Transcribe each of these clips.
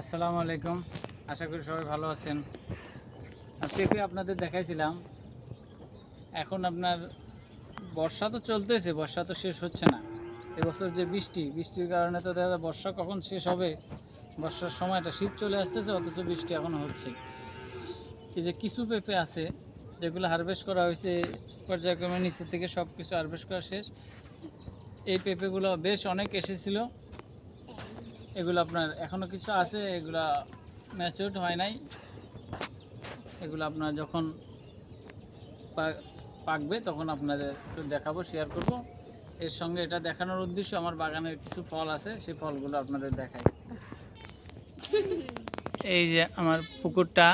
আসসালামু আলাইকুম। আশা করি সবাই ভালো আছেন। পেঁপে আপনাদের দেখাইছিলাম। এখন আপনার বর্ষা তো চলতেছে, বর্ষা তো শেষ হচ্ছে না। এবছর যে বৃষ্টি, বৃষ্টির কারণে তো দেখা যায় বর্ষা কখন শেষ হবে, বর্ষার সময়টা শীত চলে আসতেছে, অথচ বৃষ্টি এখন হচ্ছে। এই যে কিছু পেঁপে আছে, যেগুলো হারভেস্ট করা হয়েছে, পর্যায়ক্রমে নিচে থেকে সব কিছু হারভেস্ট করা শেষ। এই পেঁপেগুলো বেশ অনেক এসেছিল। এগুলো আপনার এখনও কিছু আছে, এগুলা ম্যাচিউরড হয় নাই। এগুলো আপনার যখন পাকবে তখন আপনাদের একটু দেখাবো শেয়ার করব। এর সঙ্গে এটা দেখানোর উদ্দেশ্য আমার বাগানের কিছু ফল আছে, সেই ফলগুলো আপনাদের দেখাই। এই যে আমার পুকুরটা,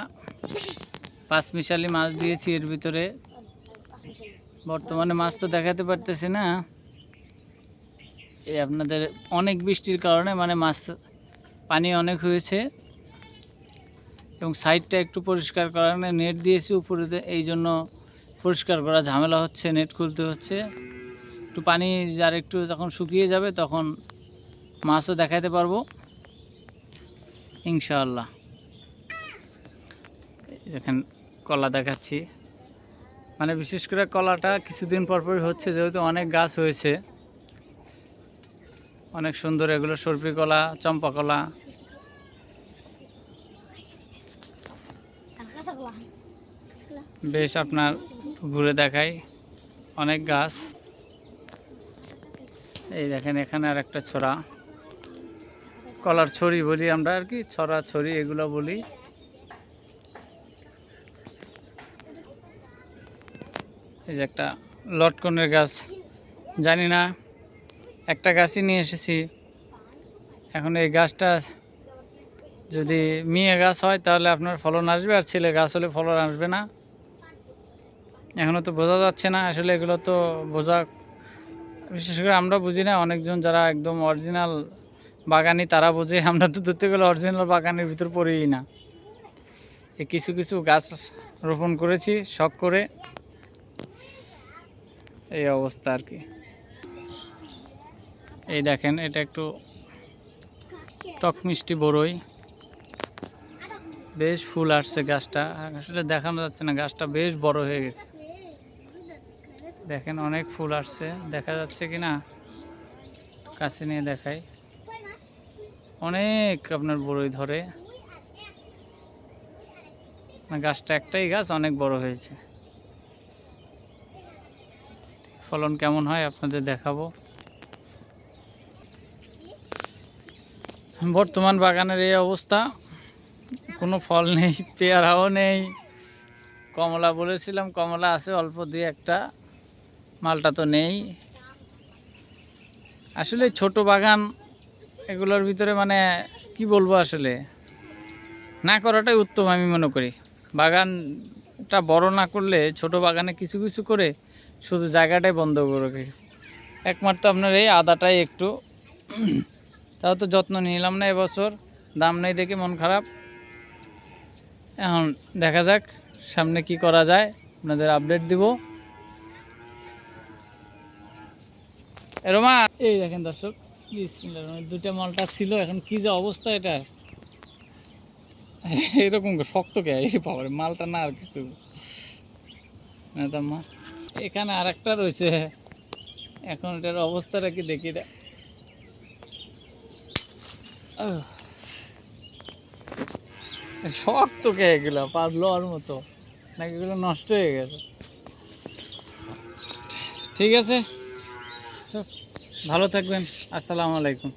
পাঁচমিশালি মাছ দিয়েছি এর ভিতরে। বর্তমানে মাছ তো দেখাতে পারতেছি না। এই আপনাদের অনেক বৃষ্টির কারণে মানে মাছ পানি অনেক হয়েছে এবং সাইডটা একটু পরিষ্কার করার নেট দিয়েছি উপরে এই জন্য পরিষ্কার করা ঝামেলা হচ্ছে, নেট খুলতে হচ্ছে। একটু পানি যার একটু যখন শুকিয়ে যাবে তখন মাছও দেখাতে পারব। ইনশাআল্লাহ। এই দেখেন, কলা দেখাচ্ছি। মানে বিশেষ করে কলাটা কিছুদিন পর পরই হচ্ছে, যেহেতু অনেক গাছ হয়েছে। অনেক সুন্দর, এগুলো সরপি কলা, চম্পা কলা। বেশ আপনার ঘুরে দেখাই, অনেক গাছ। এই দেখেন, এখানে আর একটা ছড়া। কলার ছড়ি বলি আমরা আর কি, ছড়া, ছড়ি, এগুলো বলি। এই যে একটা লটকনের গাছ, জানি না। একটা গাছই নিয়ে এসেছি। এখন এই গাছটা যদি মেয়ে গাছ হয় তাহলে আপনার ফলন আসবে, আর ছেলে গাছ হলে ফলন আসবে না। এখনও তো বোঝা যাচ্ছে না, আসলে এগুলো তো বোঝা, বিশেষ করে আমরা বুঝি না, অনেকজন যারা একদম অরিজিনাল বাগানি তারা বোঝে, আমরা তো ধরতে গেলে অরিজিনাল বাগানের ভিতর পড়েই না। এই কিছু কিছু গাছ রোপণ করেছি, শখ করে। এই অবস্থা আর কি। এই দেখেন, এটা একটু টক মিষ্টি বড়ই। বেশ ফুল আসছে গাছটা। আসলে দেখানো যাচ্ছে না, গাছটা বেশ বড় হয়ে গেছে। দেখেন, অনেক ফুল আসছে। দেখা যাচ্ছে কি না? কাছে নিয়ে দেখাই। অনেক আপনার বড়ই ধরে। না, গাছটা একটাই গাছ, অনেক বড় হয়েছে। ফলন কেমন হয় আপনাদের দেখাবো। বর্তমান বাগানের এই অবস্থা। কোনো ফল নেই, পেয়ারাও নেই। কমলা বলেছিলাম, কমলা আছে, অল্প দিয়ে একটা। মালটা তো নেই। আসলে ছোট বাগান, এগুলোর ভিতরে মানে কি বলব আসলে? না করাটাই উত্তম আমি মনে করি। বাগানটা বড় না করলে, ছোট বাগানে কিছু কিছু করে শুধু জায়গাটাই বন্ধ করে রেখেছি একমাত্র আপনার এই আদাটাই একটু তাও তো যত্ন নিলাম না এবছর, দাম নেই দেখে মন খারাপ। এখন দেখা যাক সামনে কি করা যায়, আপনাদের আপডেট দিব। রোমা, এই দেখেন দর্শক রহমানির মালটা ছিল, এখন কি যে অবস্থা এটা? এরকম শক্ত কে? বাবার, মালটা না আর কিছু। না এখানে আর একটা রয়েছে। এখন এটার অবস্থাটা কি দেখি রে আহ। তো কে এগুলো পারল লোয়ার মতো। নাকি এগুলো নষ্ট হয়ে গেছে। ঠিক আছে। ভালো থাকবেন। আসসালামু আলাইকুম।